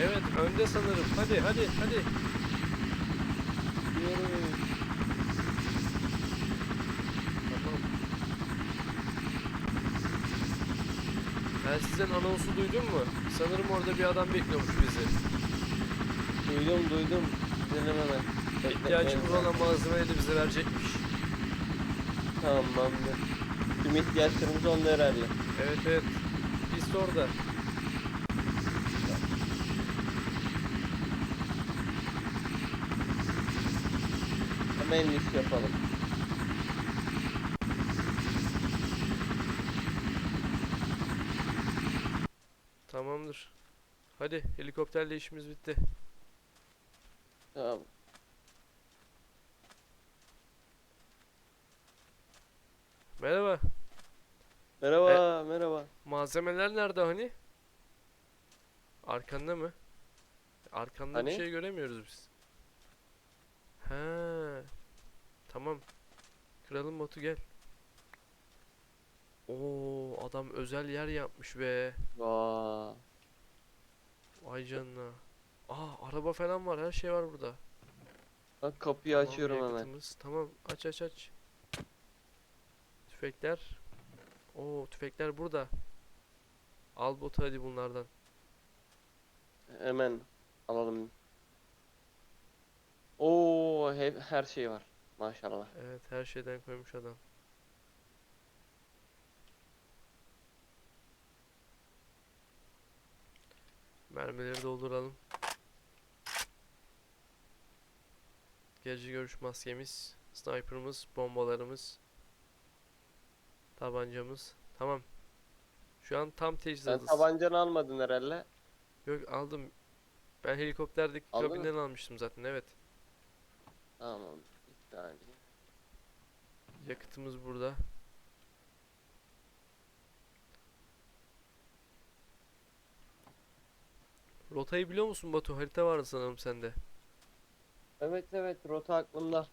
Evet önde sanırım. Hadi hadi hadi. Gidiyoruz. Tamam. Telsizden anonsu duydun mu? Sanırım orada bir adam bekliyormuş bizi. Duydum duydum. Gidelim hemen. İhtiyacımız olan malzemeyi de bize verecekmiş. Tamamdır. Tüm ihtiyaçlarımız onda herhalde. Evet evet. Pist orada. Hemen iş yapalım. Tamamdır. Hadi helikopterle işimiz bitti. Tamam. Merhaba. Merhaba, merhaba. Malzemeler nerede hani? Arkanda mı? Arkanda bir Hani? şey göremiyoruz biz. He. Tamam. Kralın botu gel. Oo adam özel yer yapmış be. Vaa. Vay canına. Aa araba falan var her şey var burada. Bak kapıyı Tamam, açıyorum hemen. yakıtımız. Tamam aç aç aç. Tüfekler. Oo tüfekler burada. Al botu hadi bunlardan. Hemen alalım. Oo, hep her şey var. Maşallah. Evet her şeyden koymuş adam. Mermileri dolduralım. Gece görüş maskemiz, sniper'ımız, bombalarımız, tabancamız. Tamam. Şu an tam Sen teçhizatız. tabancanı almadın herhalde. Yok aldım. Ben helikopterdeki Aldın mı? kabinden almıştım zaten evet. Tamam. Saniye. Yakıtımız burada. Rotayı biliyor musun Batu? Harita vardı sanırım sende. Evet evet rota aklımda.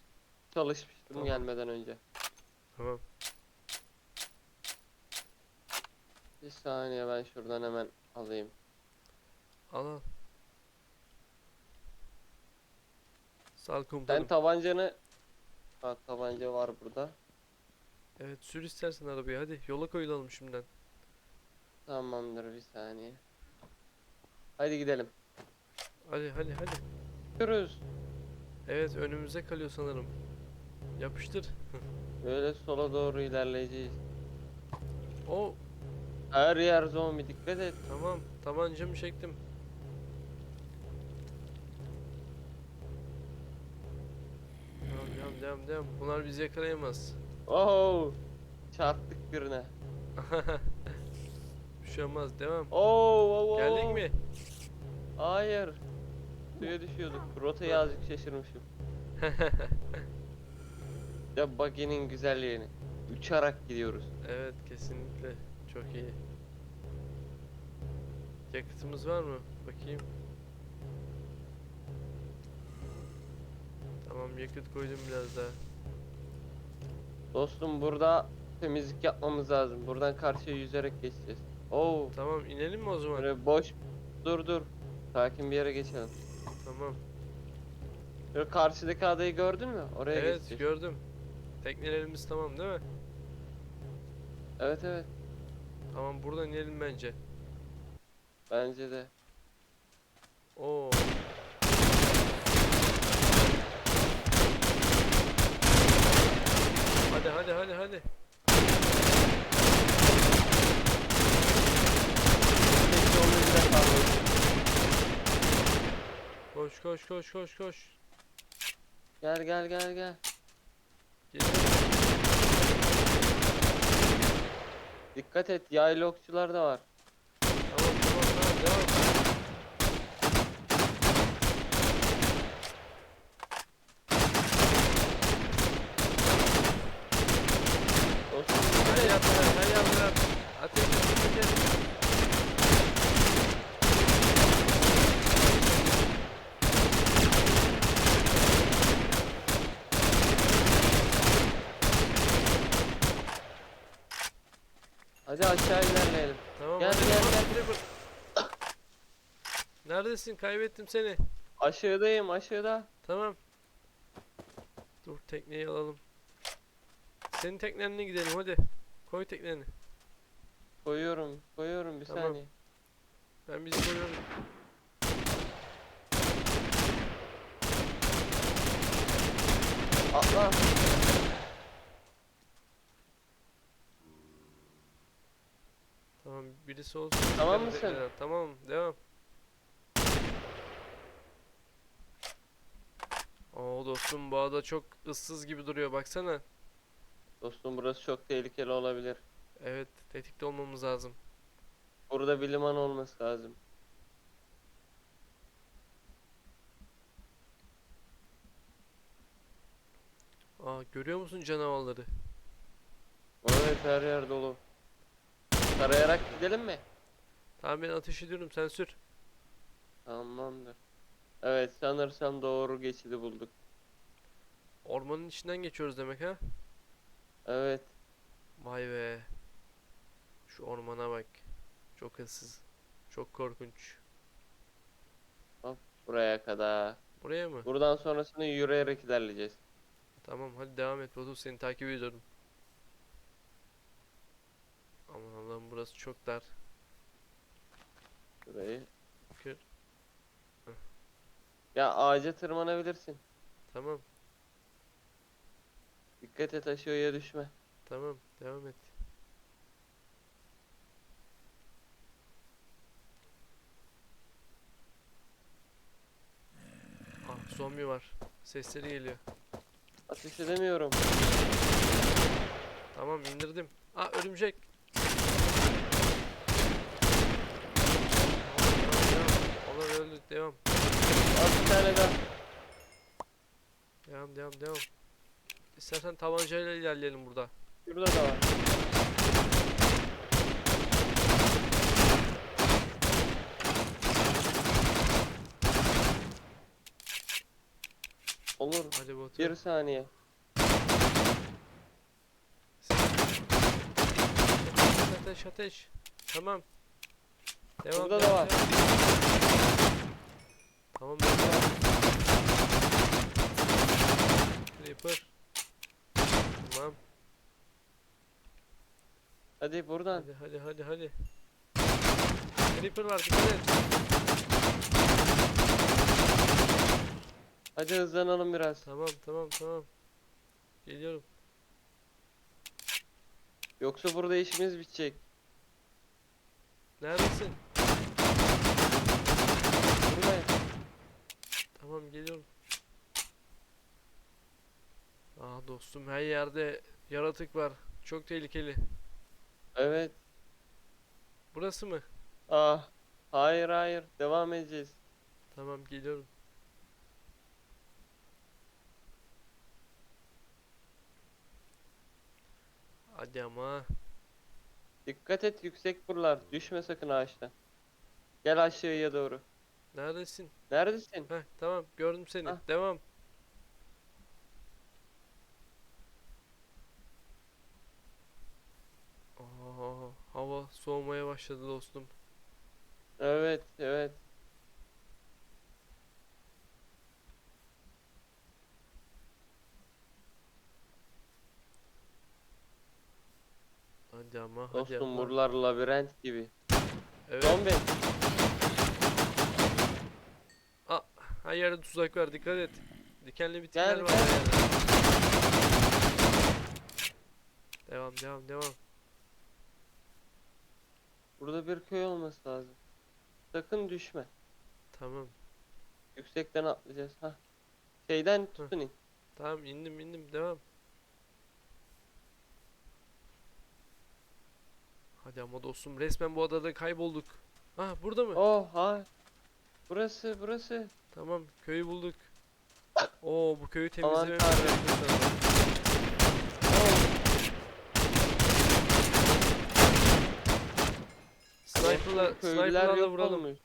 Çalışmıştım Tamam. gelmeden önce. Tamam. Bir saniye ben şuradan hemen alayım. Al al. Sağ ol Sen komutanım. tabancanı... Ha tabanca var burada. Evet sür istersen arabayı hadi. Yola koyulalım şimdiden. Tamamdır bir saniye. Haydi gidelim. Hadi hadi hadi. Gidiyoruz. Evet önümüze kalıyor sanırım. Yapıştır. Böyle sola doğru ilerleyeceğiz. O Her yer zombi dikkat et. tamam. Tabancamı çektim. Devam devam. Bunlar bizi yakalayamaz. Oh! Çarptık birine. Bir şey olmaz. Devam. Oo, oh, oh, Geldik mi? Hayır. Suya düşüyorduk. Rotayı azıcık şaşırmışım. Ya buggy'nin güzelliğini. Uçarak gidiyoruz. Evet kesinlikle. Çok iyi. Yakıtımız var mı? Bakayım. Tamam yakıt koydum biraz daha. Dostum burada temizlik yapmamız lazım. Buradan karşıya yüzerek geçeceğiz. Oo, Tamam inelim mi o zaman? böyle boş. Dur dur. Sakin bir yere geçelim. Tamam. Şöyle karşıdaki adayı gördün mü? Oraya Evet geçeceğiz. gördüm. Teknelerimiz tamam değil mi? Evet evet. Tamam buradan inelim bence. Bence de. Oo. Hadi hadi. Koş koş koş koş koş. Gel gel gel gel. Geliyorum. Dikkat et yaylı okçular da var. Tamam tamam tamam devam. Dostum Hay dikkat et. yaptılar hay yaptılar. Ateş ateş ateş. Hadi aşağı ilerleyelim. Tamam Gel, hadi gel, tamam, gel. Neredesin? Kaybettim seni. Aşağıdayım aşağıda. Tamam. Dur tekneyi alalım. Senin teknenle gidelim hadi. Koy tekneni. Koyuyorum koyuyorum bir Tamam. saniye. Ben bizi koyuyorum. Atla. Birisi olsun. Tamam mısın? tekneden- Tamam devam. Oo dostum bu ada çok ıssız gibi duruyor baksana. Dostum burası çok tehlikeli olabilir. Evet tetikte olmamız lazım. Burada bir liman olması lazım. Aa görüyor musun canavarları? Evet her yer dolu. Tarayarak gidelim mi? Tamam ben ateş ediyorum sen sür. Tamamdır. Evet sanırsam doğru geçidi bulduk. Ormanın içinden geçiyoruz demek ha? Evet. Vay be. Şu ormana bak. Çok ıssız. Çok korkunç. Buraya kadar. Buraya mı? Buradan sonrasını yürüyerek ilerleyeceğiz. Tamam hadi devam et Batu seni takip ediyorum. Aman Allah'ım burası çok dar. Burayı. Kır. Ya ağaca tırmanabilirsin. Tamam Dikkat et aşağıya düşme. tamam devam et. Ah zombi var. Sesleri geliyor. Ateş edemiyorum. Tamam indirdim. Aa örümcek. Tamam, devam, devam. Onlar öldü. Devam. Al bir tane daha. Devam devam devam. İstersen tabancayla ilerleyelim burada. Şurada da var. Olur. Hadi Batu. Bir saniye. Ateş ateş. Tamam. Devam Burada da devam, var. devam. Tamam devam. Creeper. Tamam. Hadi buradan. Hadi hadi hadi hadi. Creeper var dikkat et. Hadi hızlanalım biraz. Tamam tamam tamam. Geliyorum. Yoksa burada işimiz bitecek. Neredesin? Buradayım. Tamam geliyorum. Aa dostum her yerde yaratık var. Çok tehlikeli. Evet. Burası mı? Ah. Hayır hayır. Devam edeceğiz. Tamam geliyorum. Hadi ama. Dikkat et yüksek buralar. Düşme sakın ağaçtan. Gel aşağıya doğru. Neredesin? Neredesin? Heh tamam gördüm seni. Ah. Devam. Aa, hava soğumaya başladı dostum. Evet evet. Hadi ama hadi Dostum ama. buralar labirent gibi. Evet. Zombi. Her yerde tuzak var dikkat et. Dikenli bitkiler Gel, var gel. her yerde. Devam devam devam. Burada bir köy olması lazım. Sakın düşme. Tamam. Yüksekten atlayacağız. Ha. Şeyden tutun in. Tamam indim indim devam. Hadi ama dostum resmen bu adada kaybolduk. Ah burada mı? Oh ha. Burası burası. Tamam köyü bulduk. Oo bu köyü temizlememiz. Oh. Sniper'la, yok vuralım. olmuş.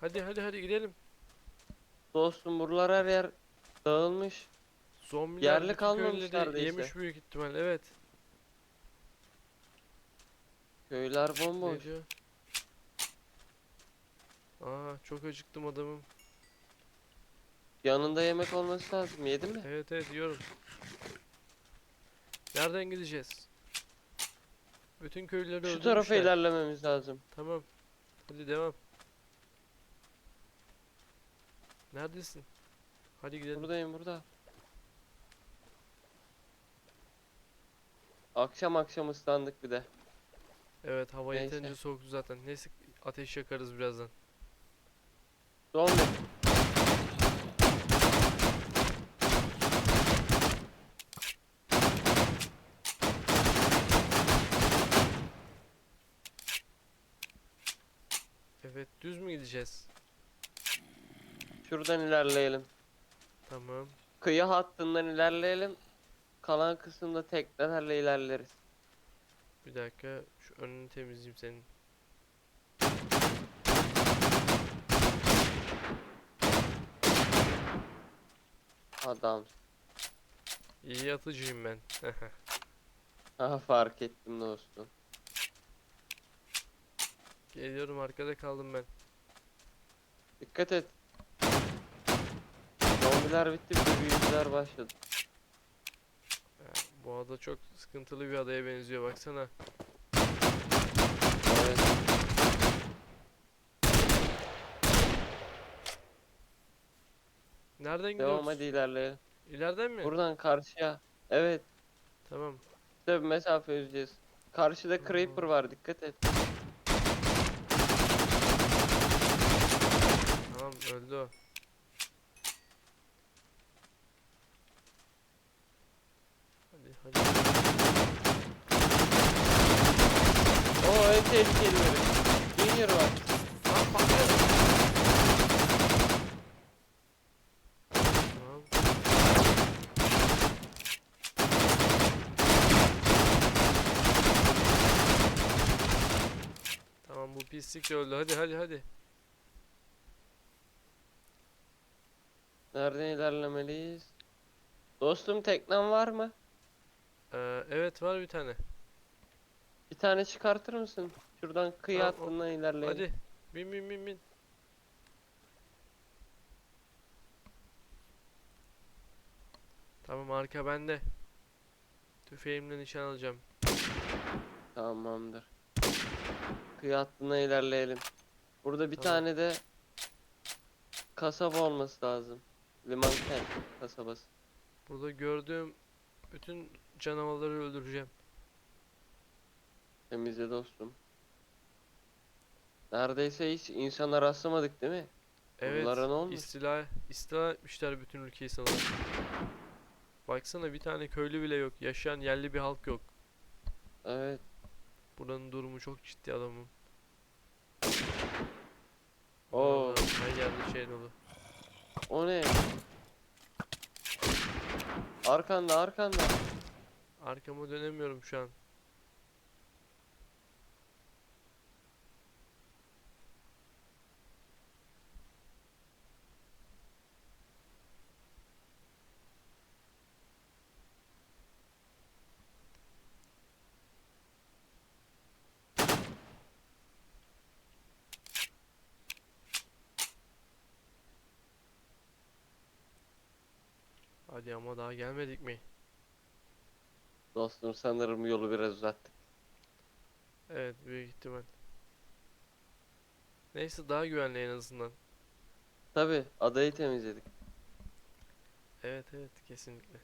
Hadi hadi hadi gidelim. Dostum buralar her yer dağılmış. Zombiler Yerli kalmamış neredeyse. yemiş büyük ihtimal evet. Köyler bomboş. diyor? Aa çok acıktım adamım. Yanında yemek olması lazım. Yedin mi? Evet evet yiyorum. Nereden gideceğiz? Bütün köylüleri Şu tarafa ilerlememiz lazım. Tamam. Hadi devam. Neredesin? Hadi gidelim. Buradayım burada. Akşam akşam ıslandık bir de. Evet hava Neyse. yeterince soğuktu zaten. Neyse ateş yakarız birazdan. Zombi. Evet düz mü gideceğiz? Şuradan ilerleyelim. Tamam. Kıyı hattından ilerleyelim. Kalan kısımda teknelerle ilerleriz. Bir dakika şu önünü temizleyeyim senin. Adam. İyi atıcıyım ben. Ha fark ettim dostum. Geliyorum arkada kaldım ben. Dikkat et. Zombiler bitti bir de büyücüler başladı. Bu ada çok sıkıntılı bir adaya benziyor baksana. Evet. Nereden gidiyoruz? Devam hadi ilerleyelim. İleriden mi? Buradan karşıya. Evet. Tamam. İşte mesafe yüzeceğiz. Karşıda creeper var dikkat et. Tamam öldü o. Hadi hadi. Oo en tehlikelileri. Junior var. Tamam. Tamam bu pislik de öldü. Hadi hadi hadi. Nereden ilerlemeliyiz? Dostum teknen var mı? Ee, evet var bir tane. Bir tane çıkartır mısın? Şuradan kıyı Tamam, o- hattından ilerleyelim. Hadi. Bin bin bin bin. Tamam arka bende. Tüfeğimle nişan alacağım. Tamamdır. Kıyı hattından ilerleyelim. Burada bir Tamam. tane de kasaba olması lazım. Liman kent kasabası. Burada gördüğüm bütün canavarları öldüreceğim. Temizle dostum. Neredeyse hiç insana rastlamadık değil mi? Evet. Bunlara ne olmuş? istila, istila etmişler bütün ülkeyi sanırım. Baksana bir tane köylü bile yok. Yaşayan yerli bir halk yok. Evet. Buranın durumu çok ciddi adamım. Oo. Her yerde şey dolu. O ne? Arkanda arkanda. Arkama dönemiyorum şu an. Hadi ama daha gelmedik mi? Dostum sanırım yolu biraz uzattık. Evet büyük ihtimal. Neyse daha güvenli en azından. Tabi adayı temizledik. Evet evet kesinlikle.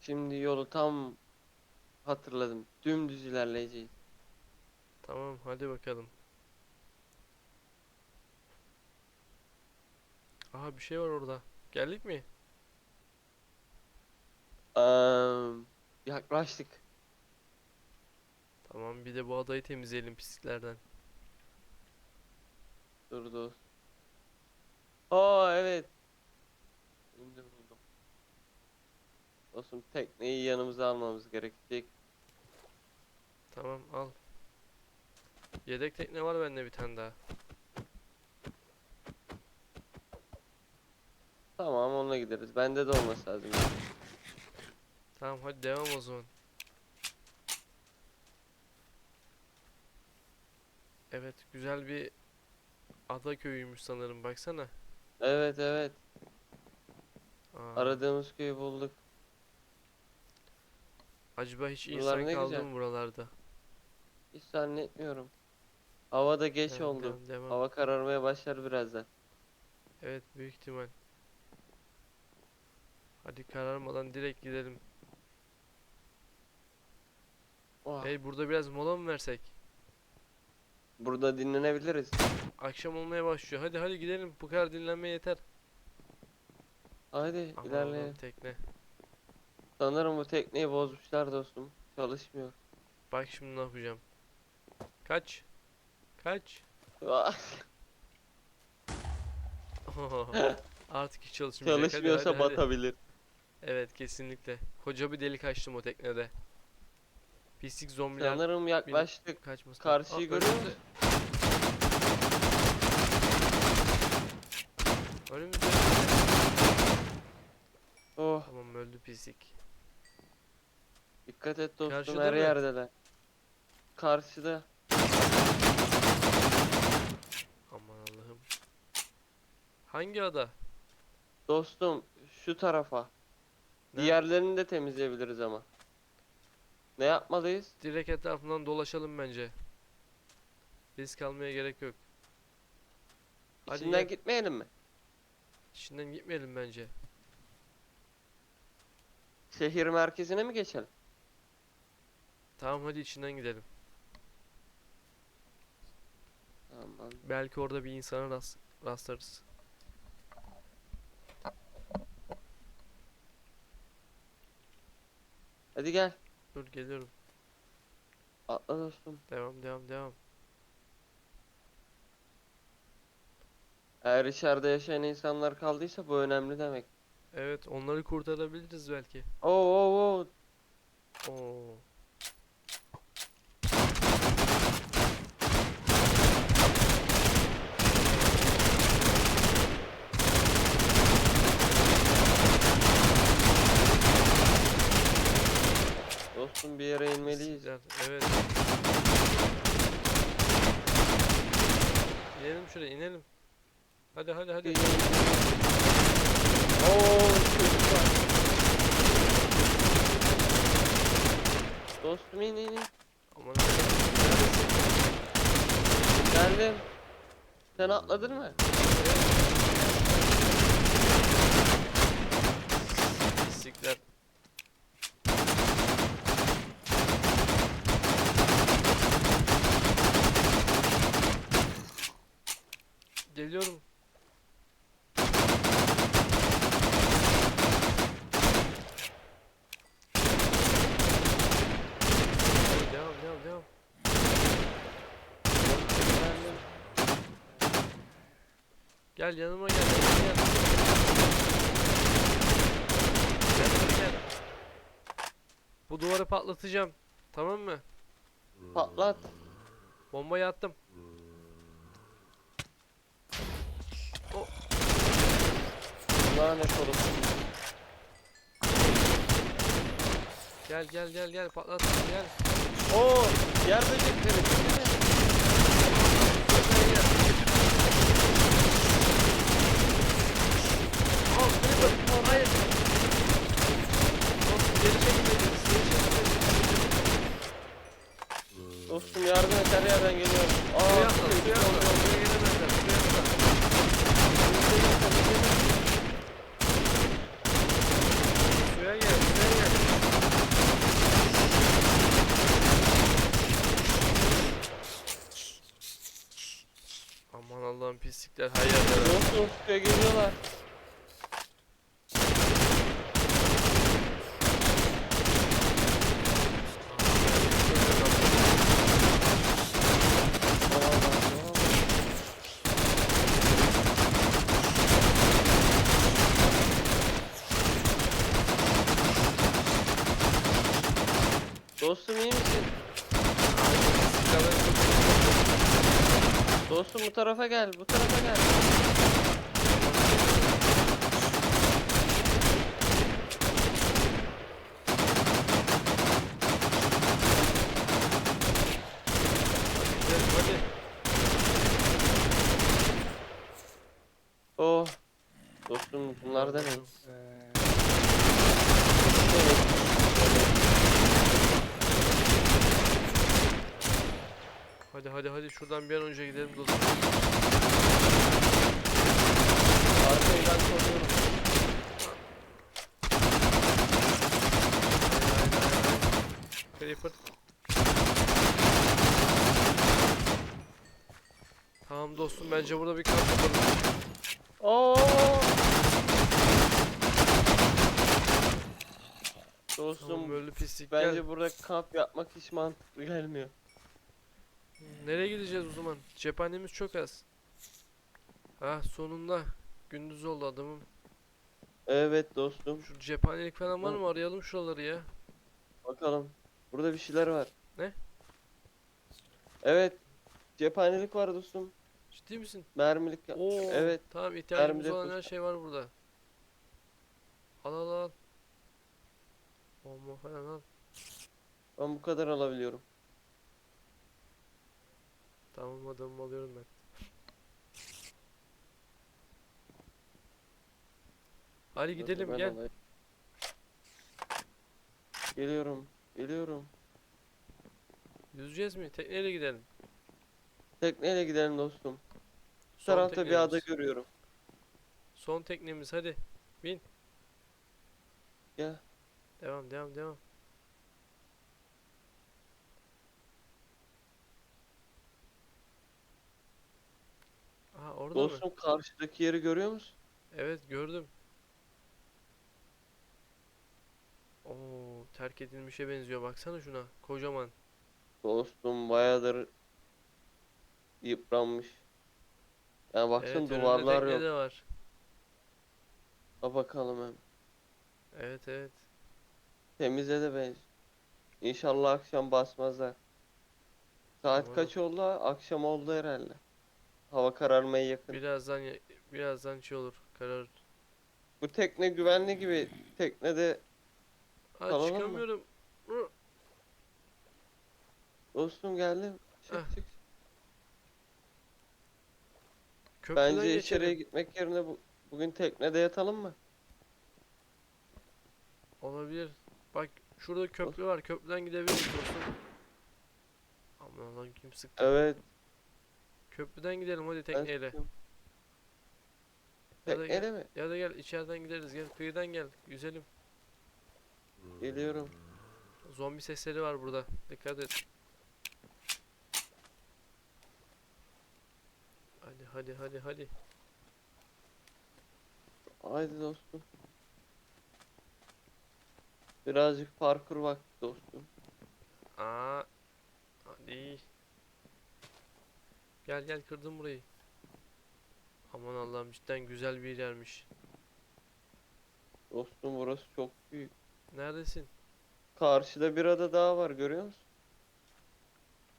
Şimdi yolu tam hatırladım. Dümdüz ilerleyeceğiz. Tamam hadi bakalım. Aha bir şey var orada. Geldik mi? Am, yaklaştık. Tamam bir de bu adayı temizleyelim pisliklerden. Dur dost. Aa evet. Şimdi buldum. Dostum tekneyi yanımıza almamız gerekecek. Tamam al. Yedek tekne var bende bir tane daha. Tamam onunla gideriz. Bende de olması lazım. Tamam hadi devam o zaman. Evet güzel bir ada köyüymüş sanırım baksana. Evet evet. Aa, Aradığımız köyü bulduk. acaba hiç Buralar insan ne kaldı güzel. mı buralarda? Hiç zannetmiyorum. Hava da geç Devam, oldu. devam, devam. Hava kararmaya başlar birazdan. Evet büyük ihtimal. Hadi kararmadan direkt gidelim. Oh, Hey burada biraz mola mı versek? Burada dinlenebiliriz. Akşam olmaya başlıyor. Hadi hadi gidelim. Bu kadar dinlenme yeter. Hadi Aman ilerleyelim. Tekne. Sanırım bu tekneyi bozmuşlar dostum. Çalışmıyor. Bak şimdi ne yapacağım. Kaç. Kaç. Ah, Artık hiç çalışmayacak. Hadi, Çalışmıyorsa hadi, hadi. batabilir. Evet kesinlikle. Koca bir delik açtım o teknede. Pislik zombiler Sanırım yaklaştık. kaçmasın. Karşıyı görüyor musun? Önümüzde. Oh Tamam öldü pislik. dikkat et dostum Karşıda her mı? yerdeler. Karşıda. Aman Allah'ım. Hangi ada? Dostum şu tarafa. Diğerlerini de temizleyebiliriz ama. Ne yapmalıyız? Direkt etrafından dolaşalım bence. Risk almaya gerek yok. Hadi İçinden gel. gitmeyelim mi? İçinden gitmeyelim bence. Şehir merkezine mi geçelim? Tamam hadi içinden gidelim. Tamam. Belki orada bir insana rast rastlarız. Hadi gel. Dur geliyorum. Atla dostum. Devam devam devam. Eğer içeride yaşayan insanlar kaldıysa bu önemli demek. Evet onları kurtarabiliriz belki. Oo oo oo. Oo. Dostum bir yere inmeliyiz. Evet. İnelim şuraya inelim. Hadi hadi hadi. Oo. Dostum in in in. Aman Geldim. Sen atladın mı? pislikler. Geliyorum. Devam devam devam. Gel yanıma gel yanıma gel. Yanıma gel. Bu duvarı patlatacağım. Tamam mı? Patlat. Bombayı attım. Lanet olsun. Gel gel gel gel patlat gel. Oo yer böcekleri. değil mi? Gel, gel. Al Creeper. Hayır. Geri çekil beni, geri çekil beni. Dostum yardım et her yerden geliyorum. Aa, Suya atla şey, suya atla. Suya gelemezler suya atla. Suya gel suya gel. Aman Allah'ım pislikler her yerde. var. Dostum suya geliyorlar. Tamam, tamam. Dostum iyi misin? Dostum bu tarafa gel, bu tarafa gel. Gidelim hadi. dostum bunlar da ne? Ee, Hadi hadi şuradan bir an önce gidelim dostum. Arkayı ben koruyorum. Creeper. Tamam dostum bence burada bir kamp yapalım. Oo! Dostum Tamam böyle pislik bence burada kamp yapmak hiç mantıklı gelmiyor. Nereye gideceğiz o zaman? Cephanemiz çok az. Ha sonunda. Gündüz oldu adamım. Evet dostum. Şu cephanelik falan var mı? Arayalım şuraları ya. Bakalım. Burada bir şeyler var. Ne? Evet. Cephanelik var dostum. Ciddi misin? Mermilik. Oo. Evet. Tamam ihtiyacımız Mermi olan her şey var burada. Al al al. Bomba falan al. Ben bu kadar alabiliyorum. Tamam adamımı alıyorum ben. Hadi Dur, gidelim ben gel. alayım. Geliyorum. Geliyorum. Yüzeceğiz mi? Tekneyle gidelim. Tekneyle gidelim dostum. Son tarafta bir ada görüyorum. Son teknemiz hadi. Gel. Devam devam devam. Aha orada mı? Dostum karşıdaki yeri görüyor musun? Evet gördüm. Oo terk edilmişe benziyor baksana şuna. Kocaman. Dostum bayağıdır yıpranmış. Yani baksana Evet önünde duvarlar tekne yok. de var. Ha bakalım hem. Evet evet. Temize de benziyor. İnşallah akşam basmazlar. Saat Umarım. kaç oldu? Akşam oldu herhalde. Hava kararmaya yakın. Birazdan birazdan şey olur. Karar. Bu tekne güvenli gibi. Teknede Aa Kalalım mı? çıkamıyorum. Hı. dostum geldim. Çık Heh. çık. Köprüden Bence geçelim. içeriye gitmek yerine bu, bugün teknede yatalım mı? Olabilir. Bak şurada köprü var. Köprüden gidebiliriz dostum. Aman Allah'ım kim sıktı? Evet. Köprüden gidelim hadi tekneyle. Ya da gel- Tekneyle mi? Ya da gel içeriden gideriz. Gel kıyıdan gel. Yüzelim. Geliyorum. Zombi sesleri var burada. Dikkat et. Hadi hadi hadi hadi. Haydi dostum. Birazcık parkur vakti dostum. Aa. Hadi. Gel gel kırdım burayı. Aman Allah'ım cidden güzel bir yermiş. Dostum burası çok büyük. Neredesin? Karşıda bir ada daha var görüyor musun?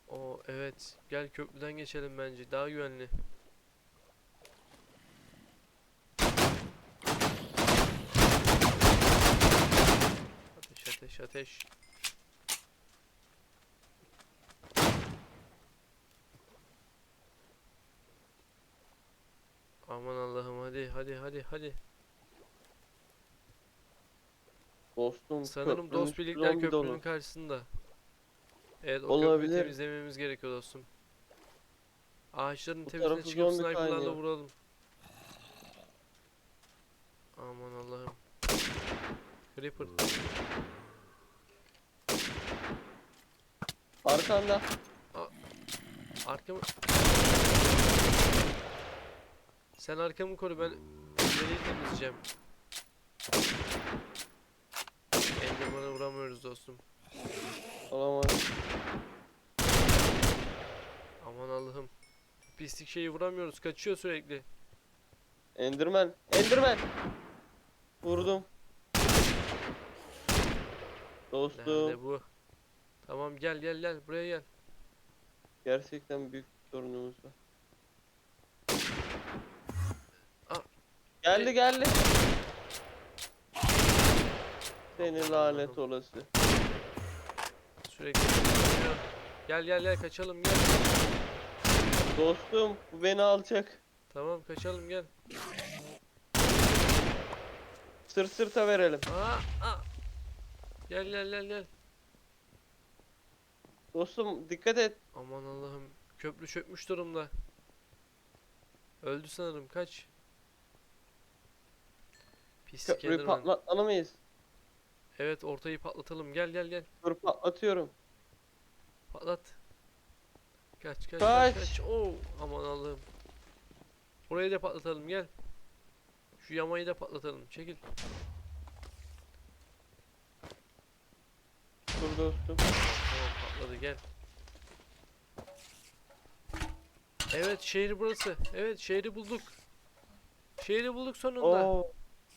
Oo evet. Gel köprüden geçelim bence. Daha güvenli. Ateş ateş ateş. Aman Allah'ım hadi hadi hadi hadi. Dostum Sanırım dost birlikler köprünün dolu. karşısında. Evet o Olabilir. köprüyü temizlememiz gerekiyor dostum. Ağaçların Bu tepesine tarafı çıkıp zombi sniperlarla kaynıyor. vuralım. Aman Allah'ım. Creeper. Arkanda. Arkamı... Sen arkamı koru ben ileriyi temizleyeceğim. Enderman'a vuramıyoruz dostum. Olamaz. Aman Allah'ım. Pislik şeyi vuramıyoruz. Kaçıyor sürekli. Enderman. Enderman. Vurdum. Dostum. Nerede bu? Tamam gel gel gel buraya gel. Gerçekten büyük sorunumuz var. Geldi geldi. Seni lanet olası. Sürekli kaçıyor. Gel gel gel kaçalım gel. Dostum bu beni alacak. Tamam kaçalım gel. Sırt sırta verelim. Aa, aa. Gel gel gel gel. Dostum dikkat et. Aman Allah'ım. Köprü çökmüş durumda. Öldü sanırım. Kaç. Pis Köprüyü Enderman. patlatmalı mıyız? Evet ortayı patlatalım. Gel gel gel. Dur patlatıyorum. Patlat. Kaç kaç kaç Kaç. kaç. Oo, aman Allah'ım. Orayı da patlatalım gel. Şu yamayı da patlatalım. Çekil. Dur dostum. Tamam patladı gel. Evet şehri burası. Evet şehri bulduk. Şehri bulduk sonunda. Oo.